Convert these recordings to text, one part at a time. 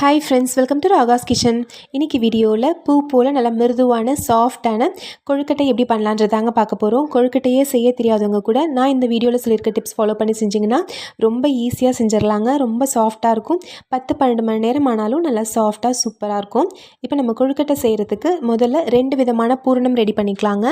Hi friends welcome to Raga's kitchen இன்றைக்கி வீடியோவில் பூ போல் நல்லா மிருதுவான சாஃப்டான கொழுக்கட்டை எப்படி பண்ணலான்றதாங்க பார்க்க போகிறோம் கொழுக்கட்டையே செய்ய தெரியாதவங்க கூட நான் இந்த வீடியோவில் சொல்லியிருக்க டிப்ஸ் ஃபாலோ பண்ணி செஞ்சிங்கன்னா ரொம்ப ஈஸியாக செஞ்சிடலாங்க ரொம்ப சாஃப்டாக இருக்கும். பத்து பன்னெண்டு மணி நேரம் ஆனாலும் நல்லா சாஃப்டாக சூப்பராக இருக்கும். இப்போ நம்ம கொழுக்கட்டை செய்கிறதுக்கு முதல்ல ரெண்டு விதமான பூரணம் ரெடி பண்ணிக்கலாங்க.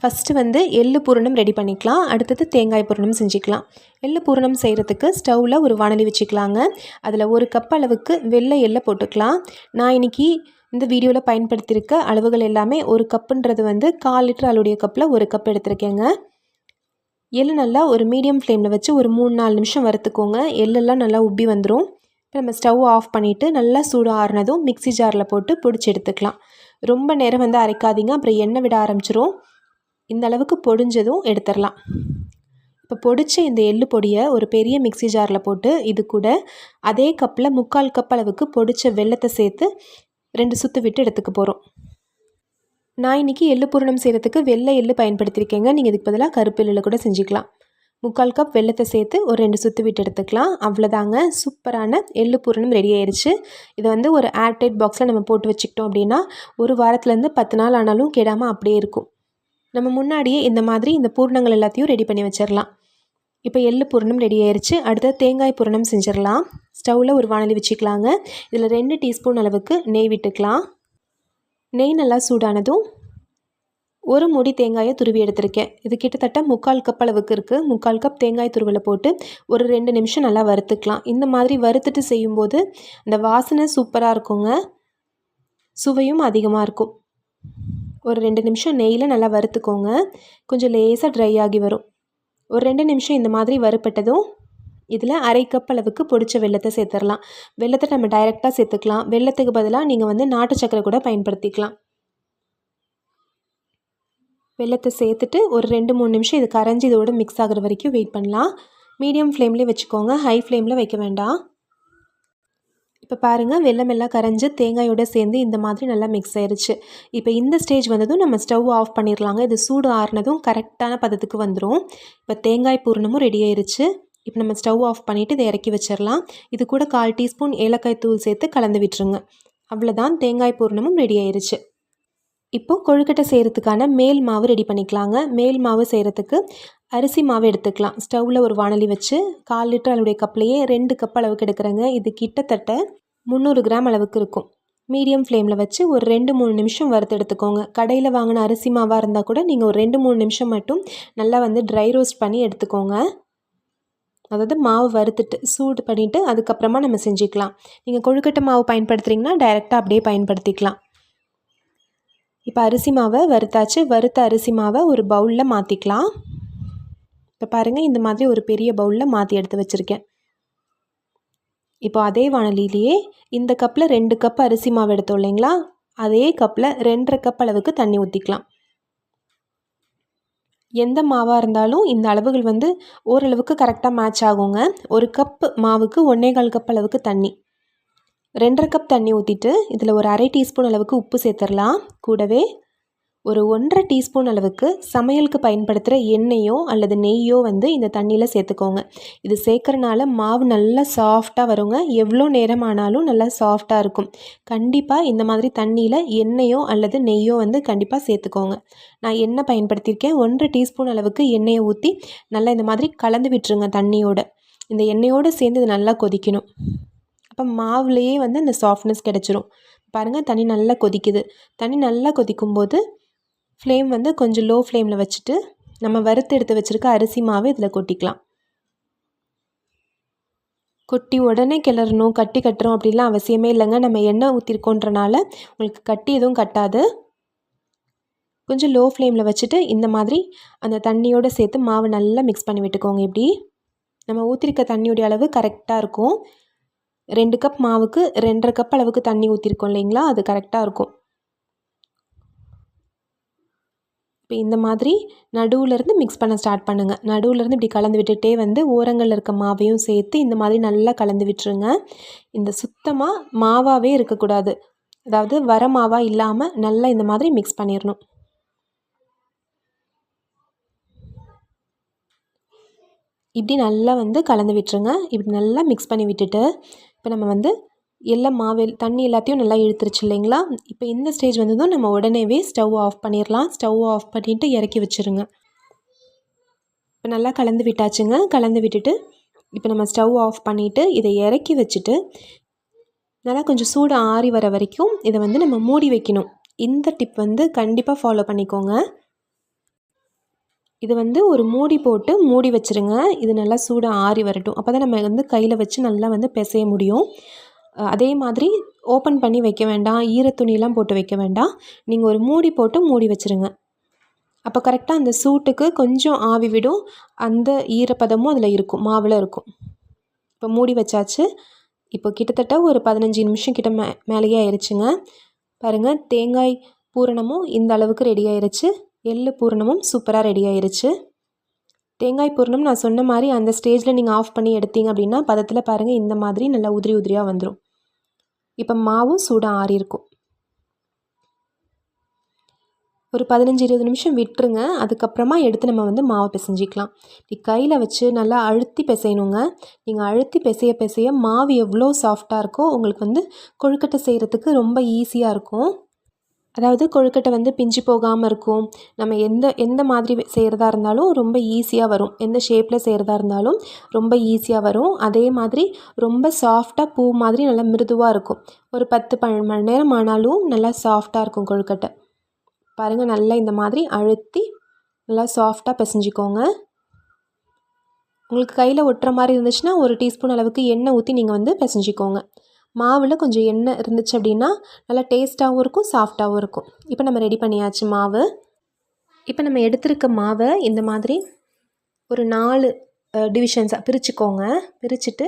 ஃபஸ்ட்டு வந்து எள்ளு பூரணம் ரெடி பண்ணிக்கலாம். அடுத்தது தேங்காய் பூரணம் செஞ்சுக்கலாம். வெள்ளை பூரணம் செய்கிறதுக்கு ஸ்டவ்வில் ஒரு வானலி வச்சுக்கலாங்க. அதில் ஒரு கப் அளவுக்கு வெள்ளை எள்ளை போட்டுக்கலாம். நான் இன்றைக்கி இந்த வீடியோவில் பயன்படுத்தியிருக்க அளவுகள் எல்லாமே ஒரு கப்புன்றது வந்து கால் லிட்டர் அளவுடைய கப்பில் ஒரு கப் எடுத்திருக்கேங்க. எள்ளு நல்லா ஒரு மீடியம் ஃப்ளேமில் வச்சு ஒரு மூணு நாலு நிமிஷம் வறுத்துக்கோங்க. எள்ளெல்லாம் நல்லா உப்பி வந்துடும் இப்போ நம்ம ஸ்டவ் ஆஃப் பண்ணிவிட்டு நல்லா சூடு ஆறுனதும் மிக்சி ஜாரில் போட்டு பிடிச்சி எடுத்துக்கலாம். ரொம்ப நேரம் வந்து அரைக்காதீங்க. அப்புறம் எண்ணெய் விட ஆரம்பிச்சிரும். இந்த அளவுக்கு பொடிஞ்சதும் எடுத்துடலாம் இப்போ பொடிச்ச இந்த எள்ளு பொடியை ஒரு பெரிய மிக்சி ஜாரில் போட்டு இது கூட அதே கப்பில் முக்கால் கப் அளவுக்கு பொடிச்ச வெள்ளத்தை சேர்த்து ரெண்டு சுற்று விட்டு எடுத்துக்க போகிறோம் நான் இன்றைக்கி எள்ளு பூரணம் செய்கிறதுக்கு வெள்ளை எள்ளு பயன்படுத்தியிருக்கேங்க நீங்கள் இதுக்கு பதிலாக கருப்பு எள்ளில் கூட செஞ்சுக்கலாம். முக்கால் கப் வெள்ளத்தை சேர்த்து ஒரு ரெண்டு சுற்று விட்டு எடுத்துக்கலாம். அவ்வளோதாங்க சூப்பரான எள்ளு பூரணம் ரெடி ஆயிடுச்சு இதை வந்து ஒரு ஏர்டைட் பாக்ஸில் நம்ம போட்டு வச்சுக்கிட்டோம் அப்படின்னா ஒரு வாரத்துலேருந்து பத்து நாள் ஆனாலும் கெடாமல் அப்படியே இருக்கும். நம்ம முன்னாடியே இந்த மாதிரி இந்த பூர்ணங்கள் எல்லாத்தையும் ரெடி பண்ணி வச்சிடலாம் இப்போ எள்ளு பூரணம் ரெடி ஆயிடுச்சு அடுத்து தேங்காய் பூரணம் செஞ்சிடலாம். ஸ்டவ்வில் ஒரு வானலி வச்சுக்கலாங்க. இதில் ரெண்டு டீஸ்பூன் அளவுக்கு நெய் விட்டுக்கலாம். நெய் நல்லா சூடானதும் ஒரு முடி தேங்காயை துருவி எடுத்திருக்கேன். இது கிட்டத்தட்ட முக்கால் கப் அளவுக்கு இருக்குது முக்கால் கப் தேங்காய் துருவில் போட்டு ஒரு ரெண்டு நிமிஷம் நல்லா வறுத்துக்கலாம். இந்த மாதிரி வறுத்துட்டு செய்யும்போது அந்த வாசனை சூப்பராக இருக்குங்க. சுவையும் அதிகமாக இருக்கும். ஒரு ரெண்டு நிமிஷம் நெய்யில் நல்லா வறுத்துக்கோங்க. கொஞ்சம் லேசாக ட்ரை ஆகி வரும். ஒரு ரெண்டு நிமிஷம் இந்த மாதிரி வறுப்பட்டதும் இதில் அரை கப் அளவுக்கு பொடிச்ச வெள்ளத்தை சேர்த்துடலாம். வெள்ளத்தை நம்ம டைரெக்டாக சேர்த்துக்கலாம். வெள்ளத்துக்கு பதிலாக நீங்கள் வந்து நாட்டு சக்கரை கூட பயன்படுத்திக்கலாம். வெள்ளத்தை சேர்த்துட்டு ஒரு ரெண்டு மூணு நிமிஷம் இது கரைஞ்சி இதோடு மிக்ஸ் ஆகிற வரைக்கும் வெயிட் பண்ணலாம். மீடியம் ஃப்ளேம்லேயே வச்சுக்கோங்க. ஹை ஃப்ளேமில் வைக்க வேண்டாம். இப்போ பாருங்கள் வெள்ளம் எல்லாம் கரைஞ்சி தேங்காயோடு சேர்ந்து இந்த மாதிரி நல்லா மிக்ஸ் ஆயிடுச்சு இப்போ இந்த ஸ்டேஜ் வந்ததும் நம்ம ஸ்டவ் ஆஃப் பண்ணிடலாங்க இது சூடு ஆறுனதும் கரெக்டான பதத்துக்கு வந்துடும் இப்போ தேங்காய் பூர்ணமும் ரெடி ஆயிருச்சு. இப்போ நம்ம ஸ்டவ் ஆஃப் பண்ணிவிட்டு இதை இறக்கி வச்சிடலாம் இது கூட கால் டீஸ்பூன் ஏலக்காய் தூள் சேர்த்து கலந்து விட்டுருங்க. அவ்வளோதான் தேங்காய் பூர்ணமும் ரெடி ஆயிருச்சு. இப்போது கொழுக்கட்டை செய்கிறதுக்கான மேல் மாவு ரெடி பண்ணிக்கலாங்க. மேல் மாவு செய்கிறதுக்கு அரிசி மாவு எடுத்துக்கலாம். ஸ்டவ்வில் ஒரு வானலி வச்சு கால் லிட்டர் அளவுடைய கப்லேயே ரெண்டு கப் அளவுக்கு எடுக்கிறேங்க. இது கிட்டத்தட்ட முந்நூறு கிராம் அளவுக்கு இருக்கும். மீடியம் ஃப்ளேமில் வச்சு ஒரு ரெண்டு மூணு நிமிஷம் வறுத்து எடுத்துக்கோங்க. கடையில் வாங்கின அரிசி மாவாக இருந்தால் கூட நீங்கள் ஒரு ரெண்டு மூணு நிமிஷம் மட்டும் நல்லா வந்து ட்ரை ரோஸ்ட் பண்ணி எடுத்துக்கோங்க. அதாவது மாவு வறுத்துட்டு சூடு பண்ணிவிட்டு அதுக்கப்புறமா நம்ம செஞ்சுக்கலாம். நீங்கள் கொழுக்கட்டை மாவு பயன்படுத்துகிறீங்கன்னா டைரெக்டாக அப்படியே பயன்படுத்திக்கலாம். இப்போ அரிசி மாவை வறுத்தாச்சு. வறுத்த அரிசி மாவை ஒரு பவுலில் மாற்றிக்கலாம் இப்போ பாருங்கள் இந்த மாதிரி ஒரு பெரிய பவுலில் மாற்றி எடுத்து வச்சுருக்கேன். இப்போ அதே வானலிலேயே இந்த கப்பில் ரெண்டு கப் அரிசி மாவு எடுத்தோம் இல்லைங்களா? அதே கப்பில் ரெண்டரை கப் அளவுக்கு தண்ணி ஊற்றிக்கலாம் எந்த மாவாக இருந்தாலும் இந்த அளவுகள் வந்து ஓரளவுக்கு கரெக்டாக மேட்ச் ஆகுங்க. ஒரு கப் மாவுக்கு ஒன்றே கால் கப் அளவுக்கு தண்ணி. ரெண்டரை கப் தண்ணி ஊற்றிட்டு இதில் ஒரு அரை டீஸ்பூன் அளவுக்கு உப்பு சேர்த்துடலாம். கூடவே ஒரு ஒன்றரை டீஸ்பூன் அளவுக்கு சமையலுக்கு பயன்படுத்துகிற எண்ணெயோ அல்லது நெய்யோ வந்து இந்த தண்ணியில் சேர்த்துக்கோங்க. இது சேர்க்குறனால மாவு நல்லா சாஃப்டாக வருங்க. எவ்வளோ நேரம் ஆனாலும் நல்லா சாஃப்டாக இருக்கும். கண்டிப்பாக இந்த மாதிரி தண்ணியில் எண்ணெயோ அல்லது நெய்யோ வந்து கண்டிப்பாக சேர்த்துக்கோங்க. நான் எண்ணெய் பயன்படுத்தியிருக்கேன். ஒன்றரை டீஸ்பூன் அளவுக்கு எண்ணெயை ஊற்றி நல்லா இந்த மாதிரி கலந்து விட்டுருங்க தண்ணியோட. இந்த எண்ணெயோடு சேர்ந்து இது நல்லா கொதிக்கணும். அப்போ மாவுலேயே வந்து இந்த சாஃப்ட்னஸ் கிடச்சிரும். பாருங்கள் தண்ணி நல்லா கொதிக்குது. தண்ணி நல்லா கொதிக்கும்போது ஃப்ளேம் வந்து கொஞ்சம் லோ ஃப்ளேமில் வச்சுட்டு நம்ம வறுத்து எடுத்து வச்சுருக்க அரிசி மாவு இதில் கொட்டிக்கலாம். கொட்டி உடனே கிளறணும் கட்டி கட்டுறோம் அப்படிலாம் அவசியமே இல்லைங்க. நம்ம எண்ணெய் ஊற்றிருக்கோன்றனால உங்களுக்கு கட்டி எதுவும் கட்டாது. கொஞ்சம் லோ ஃப்ளேமில் வச்சுட்டு இந்த மாதிரி அந்த தண்ணியோடு சேர்த்து மாவு நல்லா மிக்ஸ் பண்ணி விட்டுக்கோங்க இப்படி. நம்ம ஊற்றிருக்க தண்ணியோடைய அளவு கரெக்டாக இருக்கும். ரெண்டு கப் மாவுக்கு ரெண்டரை கப் அளவுக்கு தண்ணி ஊற்றிருக்கோம் இல்லைங்களா? அது கரெக்டாக இருக்கும். இப்போ இந்த மாதிரி நடுவுலேருந்து மிக்ஸ் பண்ண ஸ்டார்ட் பண்ணுங்கள் நடுவுலேருந்து இப்படி கலந்து விட்டுட்டே வந்து ஓரங்களில் இருக்க மாவையும் சேர்த்து இந்த மாதிரி நல்லா கலந்து விட்டுருங்க. இந்த சுத்தமாக மாவாகவே இருக்கக்கூடாது. அதாவது வர மாவாக இல்லாமல் நல்லா இந்த மாதிரி மிக்ஸ் பண்ணிடணும் இப்படி நல்லா வந்து கலந்து விட்டுருங்க. இப்படி நல்லா மிக்ஸ் பண்ணி விட்டுட்டு இப்போ நம்ம வந்து எல்லாம் மாவு தண்ணி எல்லாத்தையும் நல்லா இழுத்துருச்சு இல்லைங்களா? இப்போ இந்த ஸ்டேஜ் வந்ததும் நம்ம உடனேவே ஸ்டவ் ஆஃப் பண்ணிடலாம் ஸ்டவ் ஆஃப் பண்ணிவிட்டு இறக்கி வச்சுருங்க. இப்போ நல்லா கலந்து விட்டாச்சுங்க. கலந்து விட்டுட்டு இப்போ நம்ம ஸ்டவ் ஆஃப் பண்ணிவிட்டு இதை இறக்கி வச்சுட்டு நல்லா கொஞ்சம் சூடு ஆறி வர வரைக்கும் இதை வந்து நம்ம மூடி வைக்கணும். இந்த டிப் வந்து கண்டிப்பாக ஃபாலோ பண்ணிக்கோங்க. இது வந்து ஒரு மூடி போட்டு மூடி வச்சுருங்க. இது நல்லா சூடு ஆறி வரட்டும். அப்போ தான் நம்ம வந்து கையில் வச்சு நல்லா வந்து பிசைய முடியும். அதே மாதிரி ஓப்பன் பண்ணி வைக்க வேண்டாம். ஈரத்துணியெலாம் போட்டு வைக்க வேண்டாம். நீங்கள் ஒரு மூடி போட்டு மூடி வச்சுருங்க. அப்போ கரெக்டாக அந்த சூட்டுக்கு கொஞ்சம் ஆவி விடும். அந்த ஈரப்பதமும் அதில் இருக்கும். மாவில் இருக்கும். இப்போ மூடி வச்சாச்சு. இப்போ கிட்டத்தட்ட ஒரு பதினஞ்சு நிமிஷம் கிட்ட மே மேலேயே ஆயிடுச்சுங்க பாருங்கள் தேங்காய் பூரணமும் இந்த அளவுக்கு ரெடி ஆயிடுச்சு எள்ளு பூரணமும் சூப்பராக ரெடி ஆயிடுச்சு தேங்காய் பூரணம் நான் சொன்ன மாதிரி அந்த ஸ்டேஜில் நீங்கள் ஆஃப் பண்ணி எடுத்தீங்க அப்படின்னா பதத்தில் பாருங்கள் இந்த மாதிரி நல்லா உதிரி உதிரியாக வந்துடும் இப்போ மாவும் சூடாக ஆறியிருக்கும் ஒரு பதினஞ்சு இருபது நிமிஷம் விட்டுருங்க. அதுக்கப்புறமா எடுத்து நம்ம வந்து மாவை பிசைஞ்சிக்கலாம். நீ கையில் வச்சு நல்லா அழுத்தி பிசையணுங்க. நீங்கள் அழுத்தி பிசைய பிசைய மாவு எவ்வளோ சாஃப்டாக இருக்கோ உங்களுக்கு வந்து கொழுக்கட்டை செய்கிறதுக்கு ரொம்ப ஈஸியாக இருக்கும். அதாவது கொழுக்கட்டை வந்து பிஞ்சு போகாமல் இருக்கும். நம்ம எந்த எந்த மாதிரி செய்கிறதா இருந்தாலும் ரொம்ப ஈஸியாக வரும். எந்த ஷேப்பில் செய்கிறதா இருந்தாலும் ரொம்ப ஈஸியாக வரும். அதே மாதிரி ரொம்ப சாஃப்டாக பூ மாதிரி நல்லா மிருதுவாக இருக்கும். ஒரு பத்து பன்னெண்டு மணி நேரம் ஆனாலும் நல்லா சாஃப்டாக இருக்கும் கொழுக்கட்டை. பாருங்கள் நல்லா இந்த மாதிரி அழுத்தி நல்லா சாஃப்டாக பிசைஞ்சிக்கோங்க. உங்களுக்கு கையில் ஒட்டுற மாதிரி இருந்துச்சுன்னா ஒரு டீஸ்பூன் அளவுக்கு எண்ணெய் ஊற்றி நீங்கள் வந்து பிசைஞ்சிக்கோங்க. மாவில் கொஞ்சம் எண்ணெய் இருந்துச்சு அப்படின்னா நல்லா டேஸ்ட்டாகவும் இருக்கும் சாஃப்டாகவும் இருக்கும். இப்போ நம்ம ரெடி பண்ணியாச்சு மாவு. இப்போ நம்ம எடுத்திருக்க மாவை இந்த மாதிரி ஒரு நாலு டிவிஷன்ஸாக பிரிச்சுக்கோங்க. பிரிச்சுட்டு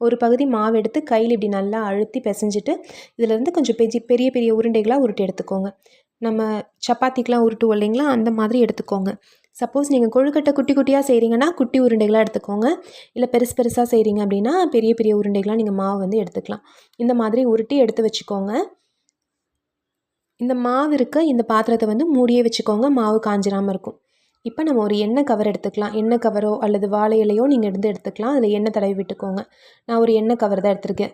ஒரு பகுதி மாவு எடுத்து கையில் இப்படி நல்லா அழுத்தி பிசைஞ்சிட்டு இதிலேருந்து கொஞ்சம் பெஜி பெரிய பெரிய உருண்டைகளாக உருட்டி எடுத்துக்கோங்க. நம்ம சப்பாத்திக்கெலாம் உருட்டுவோம் இல்லைங்களா? அந்த மாதிரி எடுத்துக்கோங்க. சப்போஸ் நீங்கள் கொழுக்கட்டை குட்டி குட்டியாக செய்கிறீங்கன்னா குட்டி உருண்டைகளாக எடுத்துக்கோங்க. இல்லை பெருசு பெருசாக செய்கிறீங்க அப்படின்னா பெரிய பெரிய உருண்டைகளாக நீங்கள் மாவு வந்து எடுத்துக்கலாம். இந்த மாதிரி உருட்டி எடுத்து வச்சுக்கோங்க. இந்த மாவு இருக்க இந்த பாத்திரத்தை வந்து மூடியே வச்சுக்கோங்க. மாவு காஞ்சிராமல் இருக்கும். இப்போ நம்ம ஒரு எண்ணெய் கவர் எடுத்துக்கலாம். எண்ணெய் கவரோ அல்லது வாழை இலையோ நீங்கள் எடுத்து எடுத்துக்கலாம். அதில் எண்ணெய் தடவி விட்டுக்கோங்க. நான் ஒரு எண்ணெய் கவர் தான் எடுத்திருக்கேன்.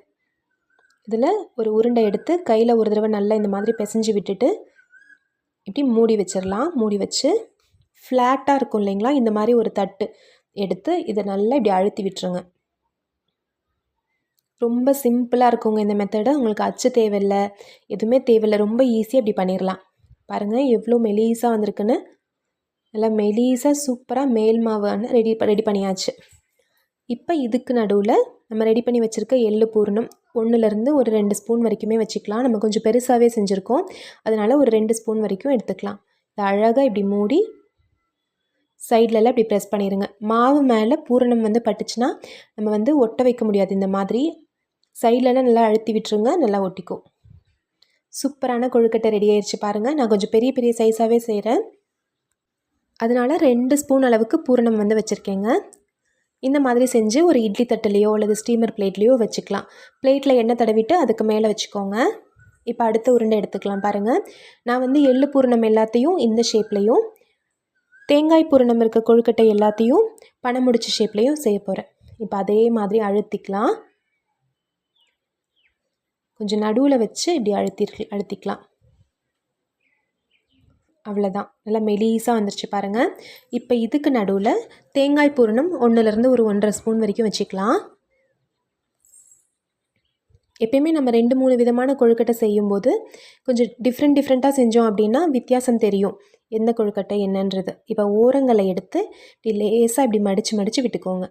இதில் ஒரு உருண்டை எடுத்து கையில் ஒரு தடவை நல்லா இந்த மாதிரி பிசைஞ்சு விட்டுட்டு இப்படி மூடி வச்சிடலாம் மூடி வச்சு ஃப்ளாட்டாக இருக்கும் இல்லைங்களா? இந்த மாதிரி ஒரு தட்டு எடுத்து இதை நல்லா இப்படி அழுத்தி விட்டுருங்க. ரொம்ப சிம்பிளாக இருக்குங்க இந்த மெத்தடு உங்களுக்கு அச்சு தேவையில்லை எதுவுமே தேவையில்லை. ரொம்ப ஈஸியாக இப்படி பண்ணிடலாம் பாருங்கள் எவ்வளோ மெலீஸாக வந்திருக்குன்னு. நல்லா மெலீஸாக சூப்பராக மேல் மாவு ரெடி ரெடி பண்ணியாச்சு. இப்போ இதுக்கு நடுவில் நம்ம ரெடி பண்ணி வச்சுருக்க எள்ளு பூரணம் ஒன்றுலேருந்து ஒரு ரெண்டு ஸ்பூன் வரைக்குமே வச்சுக்கலாம். நம்ம கொஞ்சம் பெருசாகவே செஞ்சுருக்கோம். அதனால் ஒரு ரெண்டு ஸ்பூன் வரைக்கும் எடுத்துக்கலாம். இதை அழகாக இப்படி மூடி சைட்லலாம் இப்படி ப்ரெஸ் பண்ணிடுங்க மாவு மேலே பூரணம் வந்து பட்டுச்சுன்னா நம்ம வந்து ஒட்ட வைக்க முடியாது இந்த மாதிரி. சைட்லலாம் நல்லா அழுத்தி விட்டுருங்க நல்லா ஒட்டிக்கும். சூப்பரான கொழுக்கட்டை ரெடி ஆயிடுச்சு பாருங்கள் நான் கொஞ்சம் பெரிய பெரிய சைஸாகவே செய்கிறேன் அதனால் ரெண்டு ஸ்பூன் அளவுக்கு பூரணம் வந்து வச்சுருக்கேங்க. இந்த மாதிரி செஞ்சு ஒரு இட்லி தட்டுலேயோ அல்லது ஸ்டீமர் பிளேட்லேயோ வச்சுக்கலாம். பிளேட்டில் எண்ணெய் தடவிட்டு அதுக்கு மேலே வச்சுக்கோங்க. இப்போ அடுத்த உருண்டை எடுத்துக்கலாம் பாருங்கள் நான் வந்து எள்ளு பூரணம் எல்லாத்தையும் இந்த ஷேப்லேயும் தேங்காய் பூரணம் இருக்க கொழுக்கட்டை எல்லாத்தையும் பணம் முடிச்ச ஷேப்லேயும் செய்ய போகிறேன் இப்போ அதே மாதிரி அழுத்திக்கலாம். கொஞ்சம் நடுவில் வச்சு இப்படி அழுத்தி அழுத்திக்கலாம். அவ்வளோதான் நல்லா மெலீஸாக வந்துருச்சு பாருங்கள் இப்போ இதுக்கு நடுவில் தேங்காய் பூரணம் ஒன்றுலேருந்து ஒரு ஒன்றரை ஸ்பூன் வரைக்கும் வச்சுக்கலாம். எப்பயுமே நம்ம ரெண்டு மூணு விதமான கொழுக்கட்டை செய்யும்போது கொஞ்சம் டிஃப்ரெண்ட் டிஃப்ரெண்ட்டாக செஞ்சோம் அப்படின்னா வித்தியாசம் தெரியும். எந்த கொழுக்கட்டை என்னன்றது. இப்போ ஓரங்களை எடுத்து இப்படி லேசாக இப்படி மடித்து மடித்து விட்டுக்கோங்க.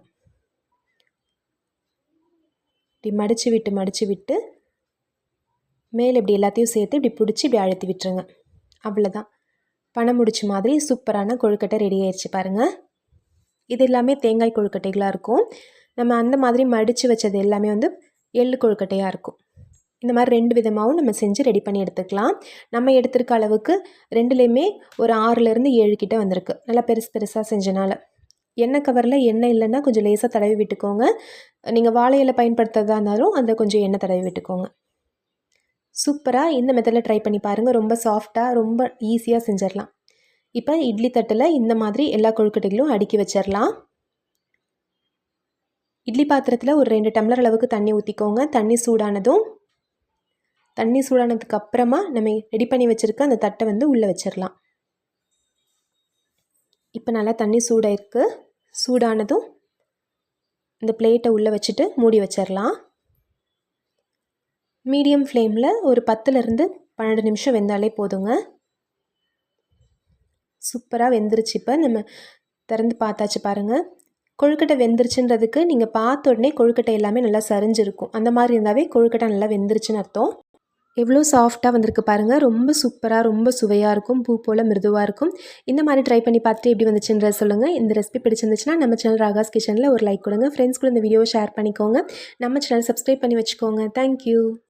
இப்படி மடித்து விட்டு மடித்து விட்டு மேலே இப்படி எல்லாத்தையும் சேர்த்து இப்படி பிடிச்சி இப்படி அழுத்தி விட்டுருங்க. அவ்வளோதான் பணம் முடிச்ச மாதிரி சூப்பரான கொழுக்கட்டை ரெடி ஆயிடுச்சு பாருங்கள் இது எல்லாமே தேங்காய் கொழுக்கட்டைகளாக இருக்கும். நம்ம அந்த மாதிரி மடித்து வச்சது எல்லாமே வந்து எள்ளு கொழுக்கட்டையாக இருக்கும். இந்த மாதிரி ரெண்டு விதமாகவும் நம்ம செஞ்சு ரெடி பண்ணி எடுத்துக்கலாம். நம்ம எடுத்திருக்க அளவுக்கு ரெண்டுலேயுமே ஒரு ஆறுலேருந்து ஏழு கிட்டே வந்திருக்கு. நல்லா பெருசு பெருசாக செஞ்சனால. எண்ணெய் கவரில் எண்ணெய் இல்லைன்னா கொஞ்சம் லேசாக தடவி விட்டுக்கோங்க. நீங்கள் வாழையில் பயன்படுத்துறதா இருந்தாலும் அதில் கொஞ்சம் எண்ணெய் தடவி விட்டுக்கோங்க. சூப்பராக இந்த மெத்தடில் ட்ரை பண்ணி பாருங்கள் ரொம்ப சாஃப்டாக ரொம்ப ஈஸியாக செஞ்சிடலாம். இப்போ இட்லி தட்டில் இந்த மாதிரி எல்லா கொழுக்கட்டைகளும் அடுக்கி வச்சிடலாம். இட்லி பாத்திரத்தில் ஒரு ரெண்டு டம்ளர் அளவுக்கு தண்ணி ஊற்றிக்கோங்க தண்ணி சூடானதும் தண்ணி சூடானதுக்கு அப்புறமா நம்ம ரெடி பண்ணி வச்சுருக்க அந்த தட்டை வந்து உள்ளே வச்சிடலாம் இப்போ நல்லா தண்ணி சூடாயிருக்கு. சூடானதும் இந்த பிளேட்டை உள்ளே வச்சுட்டு மூடி வச்சிடலாம் மீடியம் ஃப்ளேமில் ஒரு பத்துலேருந்து பன்னெண்டு நிமிஷம் வெந்தாலே போதுங்க. சூப்பராக வெந்துருச்சு இப்போ. நம்ம திறந்து பார்த்தாச்சு பாருங்கள் கொழுக்கட்டை வெந்துருச்சுன்றதுக்கு நீங்கள் பார்த்த உடனே கொழுக்கட்டை எல்லாமே நல்லா சரிஞ்சிருக்கும். அந்த மாதிரி இருந்தாவே கொழுக்கட்டை நல்லா வெந்துருச்சுன்னு அர்த்தம். எவ்வளோ சாஃப்டாக வந்திருக்கு பாருங்கள் ரொம்ப சூப்பராக ரொம்ப சுவையாக இருக்கும். பூ போல் மிருதுவாக இருக்கும். இந்த மாதிரி ட்ரை பண்ணி பார்த்துட்டு எப்படி வந்துச்சுன்ற சொல்லுங்கள் இந்த ரெசிபி பிடிச்சிருந்துச்சுன்னா நம்ம சேனல் ராகாஸ் கிச்சனில் ஒரு லைக் கொடுங்க. ஃப்ரெண்ட்ஸ் கூட இந்த வீடியோ ஷேர் பண்ணிக்கோங்க. நம்ம சேனல் சப்ஸ்கிரைப் பண்ணி வச்சுக்கோங்க. தேங்க்யூ